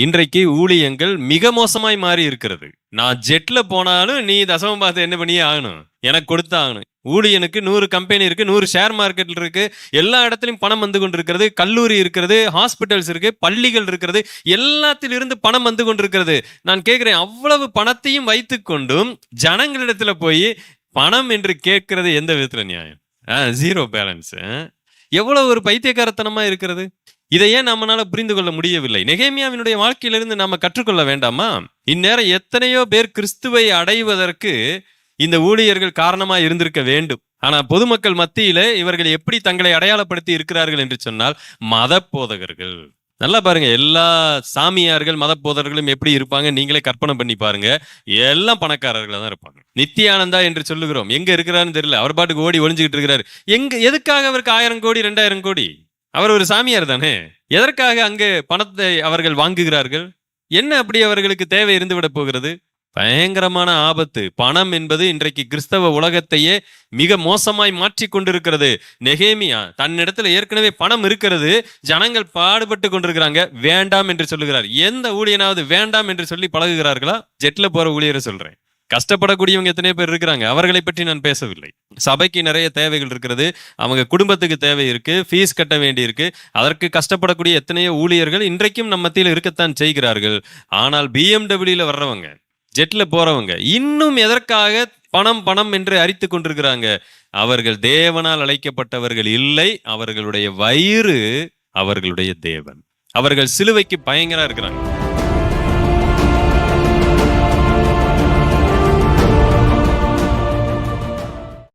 இன்றைக்கு ஊழியங்கள் மிக மோசமாய் மாறி இருக்கிறது. நான் ஜெட்ல போனாலும் நீ தசமம் பார்த்து என்ன பண்ணியே ஆகணும்? எனக்கு கொடுத்து ஆகணும். ஊழியனுக்கு நூறு கம்பெனி இருக்கு நூறு ஷேர் மார்க்கெட் இருக்கு. எல்லா இடத்துலையும் பணம் வந்து கொண்டிருக்கிறது. கல்லூரி இருக்கிறது ஹாஸ்பிட்டல்ஸ் இருக்கு பள்ளிகள் இருக்கிறது எல்லாத்திலிருந்து பணம் வந்து கொண்டிருக்கிறது. நான் கேட்கிறேன் அவ்வளவு பணத்தையும் வைத்துக்கொண்டும் ஜனங்களிடத்துல போய் பணம் என்று கேட்கிறது எந்த விதத்துல நியாயம்? ஜீரோ பேலன்ஸ் எவ்வளவு ஒரு பைத்தியக்காரத்தனமா இருக்கிறது? இதை ஏன் நம்மளால புரிந்து கொள்ள முடியவில்லை? நெகேமியாவினுடைய வாழ்க்கையிலிருந்து நாம கற்றுக்கொள்ள வேண்டாமா? இந்நேரம் எத்தனையோ பேர் கிறிஸ்துவை அடைவதற்கு இந்த ஊழியர்கள் காரணமா இருந்திருக்க வேண்டும். ஆனா பொதுமக்கள் மத்தியில இவர்கள் எப்படி தங்களை அடையாளப்படுத்தி இருக்கிறார்கள் என்று சொன்னால் மத போதகர்கள். நல்லா பாருங்க எல்லா சாமியார்கள் மத போதகர்களும் எப்படி இருப்பாங்க? நீங்களே கற்பனை பண்ணி பாருங்க. எல்லாம் பணக்காரர்களாக தான் இருப்பாங்க. நித்தியானந்தா என்று சொல்லுகிறோம். எங்க இருக்கிறாருன்னு தெரியல. அவர் பாட்டுக்கு ஓடி ஒழிஞ்சுக்கிட்டு இருக்கிறாரு. எங்க எதுக்காக அவருக்கு ஆயிரம் கோடி ரெண்டாயிரம் கோடி? அவர் ஒரு சாமியார் தானே? எதற்காக அங்கு பணத்தை அவர்கள் வாங்குகிறார்கள்? என்ன அப்படி அவர்களுக்கு தேவை இருந்துவிடப் போகிறது? பயங்கரமான ஆபத்து. பணம் என்பது இன்றைக்கு கிறிஸ்தவ உலகத்தையே மிக மோசமாய் மாற்றி கொண்டிருக்கிறது. நெகேமியா தன்னிடத்துல ஏற்கனவே பணம் இருக்கிறது. ஜனங்கள் பாடுபட்டு கொண்டிருக்கிறாங்க. வேண்டாம் என்று சொல்லுகிறார். எந்த ஊழியனாவது வேண்டாம் என்று சொல்லி பழகுகிறார்களா? ஜெட்ல போற ஊழியரை சொல்றேன். கஷ்டப்படக்கூடியவங்க எத்தனை பேர் இருக்கிறாங்க. அவர்களை பற்றி நான் பேசவில்லை. சபைக்கு நிறைய தேவைகள் இருக்கிறது. அவங்க குடும்பத்துக்கு தேவை இருக்கு. ஃபீஸ் கட்ட வேண்டி இருக்கு. அதற்கு கஷ்டப்படக்கூடிய எத்தனையோ ஊழியர்கள் இன்றைக்கும் நம்ம மத்தியில் இருக்கத்தான் செய்கிறார்கள். ஆனால் பிஎம்டபிள்யூல வர்றவங்க ஜெட்ல போறவங்க இன்னும் எதற்காக பணம் பணம் என்று அரித்து கொண்டிருக்கிறாங்க? அவர்கள் தேவனால் அழைக்கப்பட்டவர்கள் இல்லை. அவர்களுடைய வயிறு அவர்களுடைய தேவன். அவர்கள் சிலுவைக்கு பயங்கரா இருக்கிறாங்க.